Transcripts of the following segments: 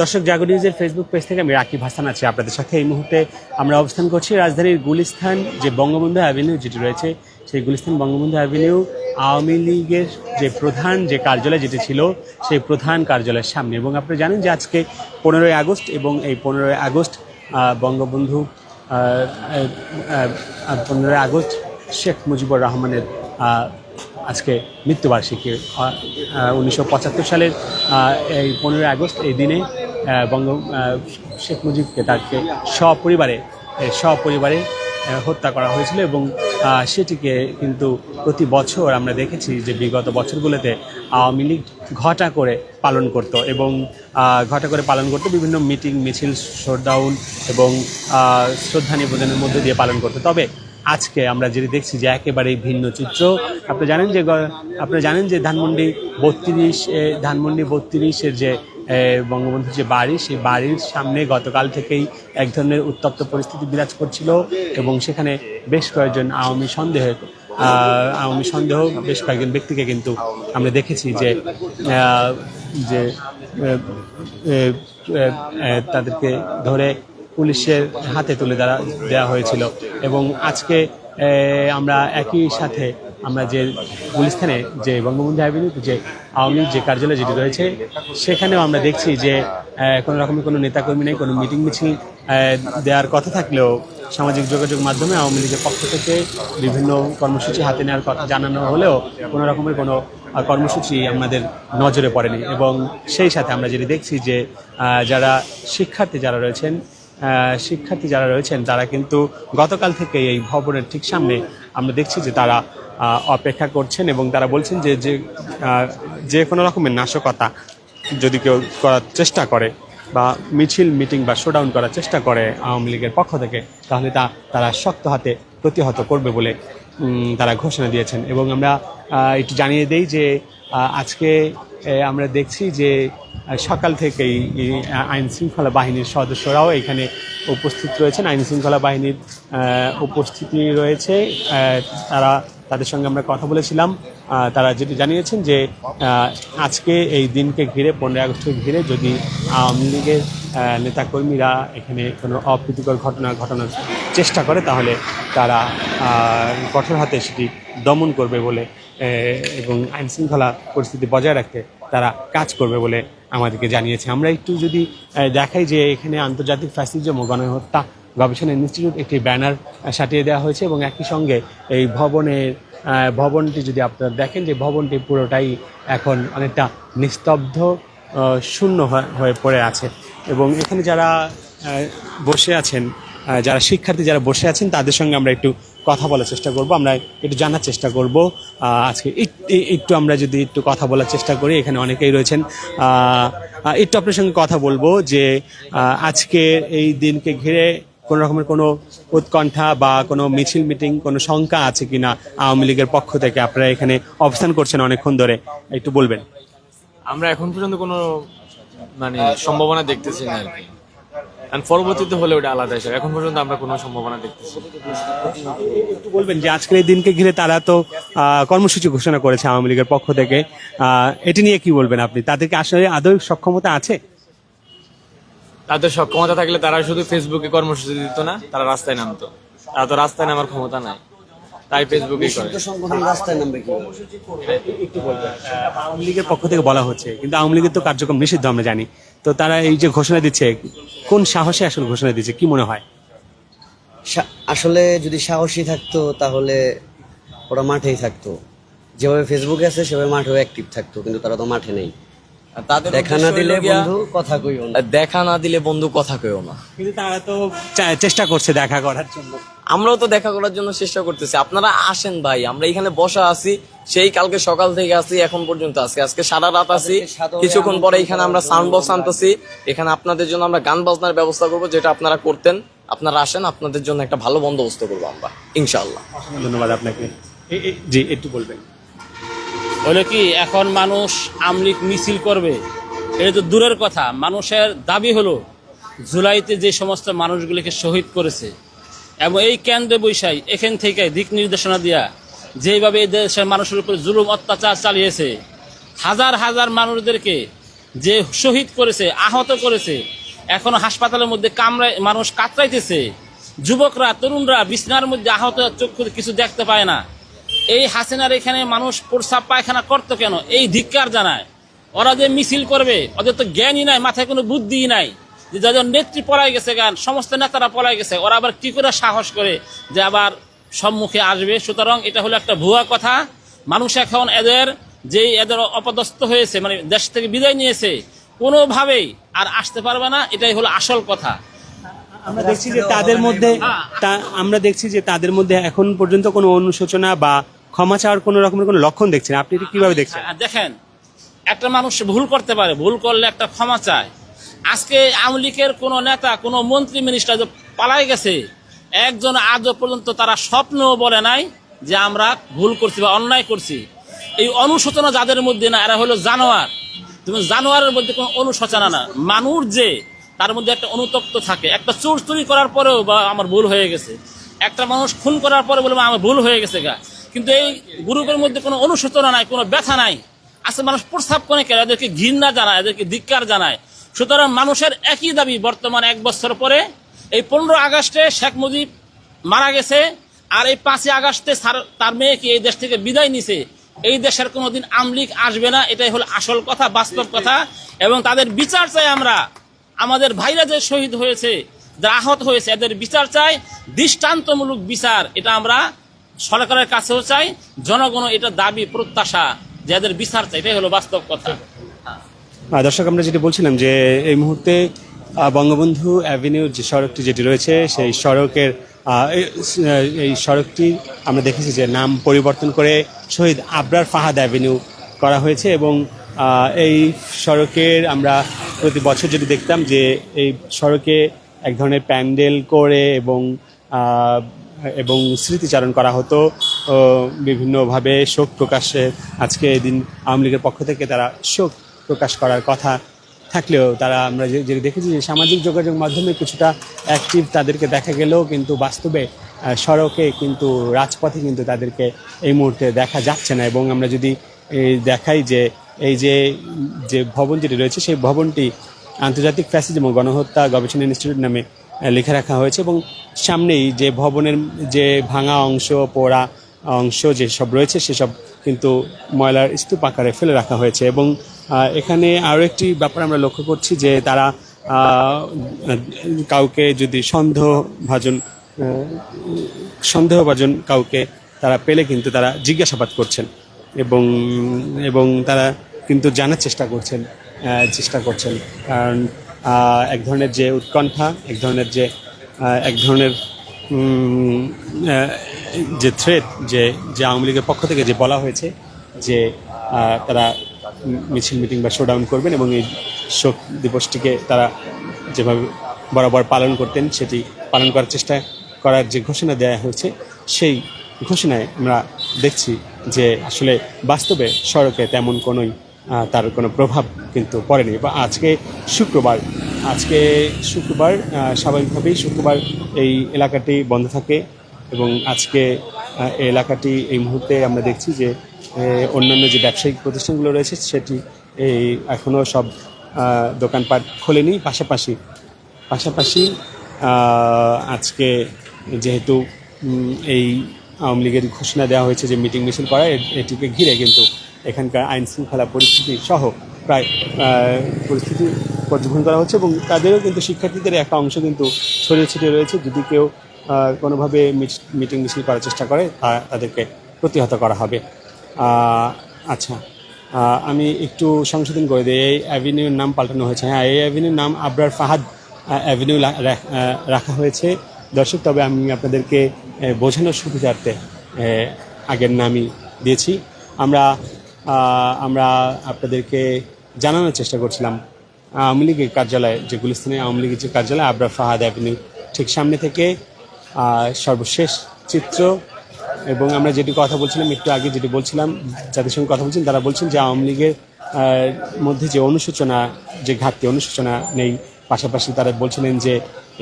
দর্শক, জাগো নিউজের Facebook page থেকে আমি রাকিব হাসান আছি আপনাদের সাথে। এই মুহূর্তে আমরা অবস্থান করছি রাজধানীর গুলিস্তান যে বঙ্গবন্ধু অ্যাভিনিউ যেটি রয়েছে, সেই গুলিস্তান বঙ্গবন্ধু অ্যাভিনিউ আওয়ামী লীগের যে প্রধান যে কার্যালয় যেটি ছিল, সেই প্রধান কার্যালয়ের সামনে। এবং আপনারা জানেন যে আজকে পনেরোই আগস্ট এবং এই পনেরোই আগস্ট বঙ্গবন্ধু পনেরোই আগস্ট শেখ মুজিবুর রহমানের আজকে মৃত্যুবার্ষিকী উনিশশো পঁচাত্তর সালের এই পনেরোই আগস্ট এই দিনে বঙ্গ শেখ মুজিবকে তাকে সপরিবারে সপরিবারে হত্যা করা হয়েছিল এবং সেটিকে কিন্তু প্রতি বছর আমরা দেখেছি যে বিগত বছরগুলোতে আওয়ামী লীগ ঘটা করে পালন করত এবং ঘটা করে পালন করতো, বিভিন্ন মিটিং, মিছিল শোডাউন এবং শ্রদ্ধা নিবেদনের মধ্যে দিয়ে পালন করতো। তবে আজকে আমরা যেটি দেখছি যে একেবারেই ভিন্ন চিত্র। আপনি জানেন যে আপনারা জানেন যে ধানমন্ডি বত্রিশ ধানমন্ডি বত্রিশের যে বঙ্গবন্ধুর যে বাড়ি সেই বাড়ির সামনে গতকাল থেকেই এক ধরনের উত্তপ্ত পরিস্থিতি বিরাজ করছিল এবং সেখানে বেশ কয়েকজন আওয়ামী সন্দেহে আহ, আওয়ামী সন্দেহ বেশ কয়েকজন ব্যক্তিকে কিন্তু আমরা দেখেছি যে যে তাদেরকে ধরে পুলিশের হাতে তুলে দেওয়া দেওয়া হয়েছিল এবং আজকে আমরা একই সাথে আমরা যে গুলিস্তানে যে বঙ্গবন্ধু অ্যাভিনিউ যে আওয়ামী লীগ যে কার্যালয় যেটি রয়েছে, সেখানেও আমরা দেখছি যে কোনো রকমের কোনো নেতাকর্মী নেই, কোনো মিটিং মিছিল দেওয়ার কথা থাকলেও সামাজিক যোগাযোগ মাধ্যমে আওয়ামী লীগের পক্ষ থেকে বিভিন্ন কর্মসূচি হাতে নেওয়ার কথা জানানো হলেও কোনো রকমের কোনো কর্মসূচি আমাদের নজরে পড়েনি এবং সেই সাথে আমরা যেটি দেখছি যে যারা শিক্ষার্থী যারা রয়েছেন শিক্ষার্থী যারা রয়েছেন, তারা কিন্তু গতকাল থেকে এই ভবনের ঠিক সামনে আমরা দেখছি যে তারা অপেক্ষা করছেন এবং তারা বলছেন যে যে কোনো রকমের নাশকতা যদি কেউ করার চেষ্টা করে বা মিছিল, মিটিং বা শোডাউন করার চেষ্টা করে আওয়ামী লীগের পক্ষ থেকে, তাহলে তা, তারা শক্ত হাতে প্রতিহত করবে বলে তারা ঘোষণা দিয়েছেন এবং আমরা একটু জানিয়ে দেই যে আজকে আমরা দেখছি যে সকাল থেকেই আইন শৃঙ্খলা বাহিনীর সদস্যরাও এখানে উপস্থিত রয়েছেন। আইন শৃঙ্খলা বাহিনীর উপস্থিতি রয়েছে। তারা, তাদের সঙ্গে আমরা কথা বলেছিলাম। তারা যেটি জানিয়েছেন যে আজকে এই দিনকে ঘিরে, পনেরোই আগস্টকে ঘিরে যদি আওয়ামী লীগের নেতাকর্মীরা এখানে কোনো অপ্রীতিকর ঘটনা, ঘটানোর চেষ্টা করে, তাহলে তারা কঠোর হাতে সেটি দমন করবে বলে এবং আইন শৃঙ্খলা পরিস্থিতি বজায় রাখতে তারা কাজ করবে বলে আমাদেরকে জানিয়েছে। আমরা একটু যদি দেখাই যে এখানে আন্তর্জাতিক ফ্যাসিজম ও গণহত্যা গবেষণা ইনস্টিটিউট একটি ব্যানার সাটিয়ে দেওয়া হয়েছে এবং একই সঙ্গে এই ভবনের ভবনটি যদি আপনারা দেখেন যে ভবনটি পুরোটাই এখন অনেকটা নিস্তব্ধ শূন্য হয়ে- হয়ে পড়ে আছে। এবং এখানে যারা বসে আছেন যারা শিক্ষার্থী যারা বসে আছেন তাদের সঙ্গে আমরা একটু কথা বলার চেষ্টা করব, আমরা একটু জানার চেষ্টা করব। আজকে একটু আমরা যদি একটু কথা বলার চেষ্টা করি, এখানে অনেকেই রয়েছেন। একটু আপনার সঙ্গে কথা বলব যে আজকে এই দিনকে ঘিরে কোনো রকমের কোনো উৎকণ্ঠা বা কোনো মিছিল মিটিং, কোনো শঙ্কা আছে কিনা আওয়ামী লীগের পক্ষ থেকে? আপনারা এখানে অবস্থান করছেন অনেকক্ষণ ধরে, একটু বলবেন। আমরা এখন পর্যন্ত কোনো মানে সম্ভাবনা দেখতেছি না আর কি। পরবর্তীতে হলে ওটা আলাদা হিসাবে। এখন পর্যন্ত আমরা কোনো সম্ভাবনা দেখতেছি একটু বলবেন যে আজকের এই দিনকে ঘিরে তারা তো আহ, কর্মসূচি ঘোষণা করেছে আওয়ামী লীগের পক্ষ থেকে। আহ, এটি নিয়ে কি বলবেন আপনি? তাদেরকে আসলে আদৌ সক্ষমতা আছে? তাদের সক্ষমতা থাকলে তারা শুধু ফেসবুকে কর্মসূচি দিত না তারা রাস্তায় নামতো। তারা তো রাস্তায় নামার ক্ষমতা নাই। তাই ফেসবুকে সংগঠন রাস্তায় নামবে কি একটু বলবেন। আওয়ামী লীগের পক্ষ থেকে বলা হচ্ছে কিন্তু আওয়ামী লীগের তো কার্যক্রম নিষিদ্ধ আমরা জানি। তো তারা এই যে ঘোষণা দিচ্ছে কোন সাহসে আসলে ঘোষণা দিচ্ছে কি মনে হয়? আসলে যদি সাহসী থাকতো তাহলে ওরা মাঠেই থাকতো। যেভাবে ফেসবুকে আছে সেভাবে মাঠেও অ্যাক্টিভ থাকতো কিন্তু তারা তো মাঠে নেই। তাদের দেখা না দিলে বন্ধু কথা কইও না। দেখা না দিলে বন্ধু কথা কেউ না। কিন্তু তারা তো চেষ্টা করছে দেখা করার জন্য। আমরাও তো দেখা করার জন্য চেষ্টা করতেছি। আপনারা আসেন ভাই আমরা এখানে বসা আছি সেই কালকে সকাল থেকে আছি এখন পর্যন্ত আছি। আজকে সারা রাত আছি কিছুক্ষণ পরে এখানে আমরা সাউন্ড বক্স আনতেছি। এখানে আপনাদের জন্য আমরা গান বাজনার ব্যবস্থা করব যেটা আপনারা করতেন। আপনারা আসেন আপনাদের জন্য একটা ভালো বন্দোবস্ত করব আমরা ইনশাআল্লাহ। অসংখ্য ধন্যবাদ আপনাকে। জি একটু বলবেন। হলো কি, এখন মানুষ আমলিক মিছিল করবে, এটা তো দূরের কথা। মানুষের দাবি হলো, জুলাইতে যে সমস্ত মানুষগুলিকে শহীদ করেছে, এবং এই কেন্দ্রে বৈশাই এখান থেকে দিক নির্দেশনা দেওয়া যেভাবে এই দেশের মানুষের উপর জুলুম, অত্যাচার চালিয়েছে, হাজার হাজার মানুষদেরকে যে শহীদ করেছে, আহত করেছে, এখন হাসপাতালের মধ্যে কামড়ায়, মানুষ কাতরাইতেছে, যুবকরা, তরুণরা বিছনার মধ্যে আহত চক্ষু কিছু দেখতে পায় না। এই হাসিনার এখানে মানুষ প্রসাব পায়খানা করতো কেন? এই ধিক্কার জানায়। ওরা যে মিছিল করবে, ওদের তো জ্ঞানই নাই, মাথায় কোনো বুদ্ধিই নাই। যে যাদের নেত্রী পলাই গেছে গান, সমস্ত নেতারা পলাই গেছে, ওরা আবার কি করে সাহস করে যে আবার সম্মুখে আসবে? সুতরাং এটা হলো একটা ভুয়া কথা। মানুষ এখন এদের যে এদের অপদস্থ হয়েছে মানে দেশ থেকে বিদায় নিয়েছে, কোনোভাবেই আর আসতে পারবে না, এটাই হলো আসল কথা। আমরা দেখছি যে তাদের মধ্যে আমরা দেখছি যে তাদের মধ্যে এখন পর্যন্ত কোনো অনুশোচনা বা ক্ষমা চাওয়ার কোনো রকমের কোনো লক্ষণ দেখছেন। আপনি এটা কীভাবে দেখছেন? আর দেখেন একটা মানুষ ভুল করতে পারে ভুল করলে একটা ক্ষমা চায়। আজকে আওয়ামী লীগের কোনো নেতা কোনো মন্ত্রী মিনিস্টার যে পালাই গেছে একজন আজও পর্যন্ত তারা স্বপ্নও বলে নাই যে আমরা ভুল করছি বা অন্যায় করছি। এই অনুশোচনা যাদের মধ্যে না এরা হলো জানোয়ার। তুমি জানোয়ারের মধ্যে কোনো অনুশোচনা না। মানুষ যে তার মধ্যে একটা অনুতপ্ত থাকে। একটা চোর চুরি করার পরেও বা আমার ভুল হয়ে গেছে। একটা মানুষ খুন করার পরে বলব আমার ভুল হয়ে গেছে গা। কিন্তু এই গ্রুপের মধ্যে কোনো অনুশোচনা নাই, কোনো ব্যথা নাই। আসলে মানুষ প্রস্তাব করে কেন? এদেরকে ঘৃণা জানায়, এদেরকে ধিক্কার জানায়। সুতরাং মানুষের একই দাবি বর্তমান এক বছর পরে। এই পনেরো আগস্টে শেখ মুজিব মারা গেছে আর এই পাঁচই আগস্টে তার মেয়েকে এই দেশ থেকে বিদায় নিছে? এই দেশের কোনোদিন আমলিক আসবে না, এটাই হলো আসল কথা, বাস্তব কথা। এবং তাদের বিচার চাই আমরা। আমাদের ভাইরা যে শহীদ হয়েছে যারা আহত হয়েছে, এদের বিচার চাই, দৃষ্টান্তমূলক বিচার, এটা আমরা সরকারের কাছেও চাই জনগণ এটা দাবি, প্রত্যাশা যে এদের বিচার চাই, এটাই হলো বাস্তব কথা। দর্শক, আমরা যেটা বলছিলাম যে এই মুহূর্তে বঙ্গবন্ধু অ্যাভিনিউ যে সড়কটি যেটি রয়েছে, সেই সড়কের এই সড়কটি আমরা দেখেছি যে নাম পরিবর্তন করে শহীদ আবরার ফাহাদ অ্যাভিনিউ করা হয়েছে এবং এই সড়কের আমরা প্রতি বছর যদি দেখতাম যে এই সড়কে এক ধরনের প্যান্ডেল করে এবং এবং স্মৃতিচারণ করা হতো বিভিন্নভাবে শোক প্রকাশে আজকে এদিন আওয়ামী লীগের পক্ষ থেকে তারা শোক প্রকাশ করার কথা থাকলেও তারা আমরা যে দেখেছি যে সামাজিক যোগাযোগ মাধ্যমে কিছুটা অ্যাক্টিভ তাদেরকে দেখা গেলেও কিন্তু বাস্তবে সড়কে কিন্তু, রাজপথে কিন্তু তাদেরকে এই মুহূর্তে দেখা যাচ্ছে না। এবং আমরা যদি দেখাই যে এই যে যে ভবন যেটি রয়েছে, সেই ভবনটি আন্তর্জাতিক ফ্যাসিজম ও গণহত্যা গবেষণা ইনস্টিটিউট নামে লিখে রাখা হয়েছে এবং সামনেই যে ভবনের যে ভাঙা অংশ, পোড়া অংশ যেসব রয়েছে সেসব কিন্তু ময়লার স্তূপ আকারে ফেলে রাখা হয়েছে এবং এখানে আরও একটি ব্যাপার আমরা লক্ষ্য করছি যে তারা কাউকে যদি সন্দেহভাজন সন্দেহভাজন কাউকে তারা পেলে কিন্তু তারা জিজ্ঞাসাবাদ করছেন এবং এবং তারা কিন্তু জানার চেষ্টা করছেন চেষ্টা করছেন। কারণ এক ধরনের যে উৎকণ্ঠা, এক ধরনের যে এক ধরনের যে থ্রেট যে যে আওয়ামী লীগের পক্ষ থেকে যে বলা হয়েছে যে তারা মিছিল মিটিং বা শোডাউন করবেন এবং এই শোক দিবসটিকে তারা যেভাবে বরাবর পালন করতেন, সেটি পালন করার চেষ্টা করার যে ঘোষণা দেওয়া হয়েছে, সেই ঘোষণায় আমরা দেখছি যে আসলে বাস্তবে সড়কে তেমন কোনোই তার কোনো প্রভাব কিন্তু পড়েনি। বা আজকে শুক্রবার আজকে শুক্রবার স্বাভাবিকভাবেই শুক্রবার এই এলাকাটি বন্ধ থাকে এবং আজকে এলাকাটি এই মুহূর্তে আমরা দেখছি যে অন্যান্য যে ব্যবসায়িক প্রতিষ্ঠানগুলো রয়েছে সেটি এই এখনও সব দোকানপাট খোলেনি। পাশাপাশি পাশাপাশি আজকে যেহেতু এই আওয়ামী লীগের ঘোষণা দেওয়া হয়েছে যে মিটিং মিছিল করা এটিকে ঘিরে কিন্তু এখানকার আইন শৃঙ্খলা পরিস্থিতি সহ প্রায় পরিস্থিতি পর্যবেক্ষণ করা হচ্ছে এবং তাদেরও কিন্তু শিক্ষার্থীদের একটা অংশ কিন্তু ছড়িয়ে ছিটিয়ে রয়েছে। যদি কেউ কোনোভাবে মিটিং মিছিল করার চেষ্টা করে তাদেরকে প্রতিহত করা হবে। আচ্ছা আমি একটু সংশোধন করে দিই। এই অ্যাভিনিউর নাম পাল্টানো হয়েছে। হ্যাঁ এই অ্যাভিনিউর নাম আবরার ফাহাদ অ্যাভিনিউ রাখা হয়েছে। দর্শক, তবে আমি আপনাদেরকে বোঝানোর সুবিধার্থে আগের নামই দিয়েছি। আমরা আমরা আপনাদেরকে জানানোর চেষ্টা করছিলাম, আওয়ামী লীগের কার্যালয়, যে গুলিস্তানে আওয়ামী লীগের যে কার্যালয় আবরার ফাহাদ অ্যাভিনিউ, ঠিক সামনে থেকে সর্বশেষ চিত্র, এবং আমরা যেটি কথা বলছিলাম, একটু আগে যেটি বলছিলাম যাদের সঙ্গে কথা বলছেন, তারা বলছেন যে আওয়ামী লীগের মধ্যে যে অনুশোচনা, যে ঘাটতি, অনুশোচনা নেই, পাশাপাশি তারা বলছিলেন যে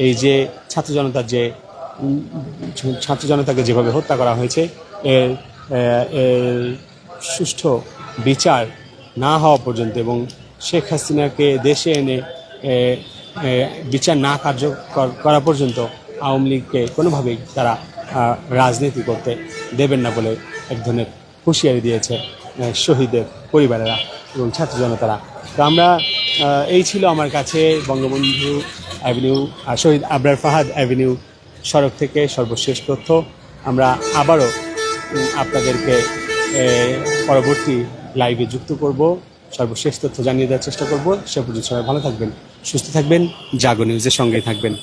এই যে ছাত্র জনতার যে ছাত্র জনতাকে যেভাবে হত্যা করা হয়েছে এর সুষ্ঠু বিচার না হওয়া পর্যন্ত এবং শেখ হাসিনাকে দেশে এনে বিচার না কার্যকর করা পর্যন্ত আওয়ামী লীগকে কোনোভাবেই তারা রাজনীতি করতে দেবেন না বলে এক ধরনের হুঁশিয়ারি দিয়েছে শহীদের পরিবারেরা এবং ছাত্র জনতারা। তো আমরা এই ছিল আমার কাছে বঙ্গবন্ধু অ্যাভিনিউ শহীদ আবরার ফাহাদ অ্যাভিনিউ সড়ক থেকে সর্বশেষ তথ্য। আমরা আবারও আপনাদেরকে পরবর্তী লাইভে যুক্ত করব। সর্বশেষ তথ্য জানিয়ে দেওয়ার চেষ্টা করব। সে পর্যন্ত সবাই ভালো থাকবেন, সুস্থ থাকবেন, জাগো নিউজের সঙ্গেই থাকবেন।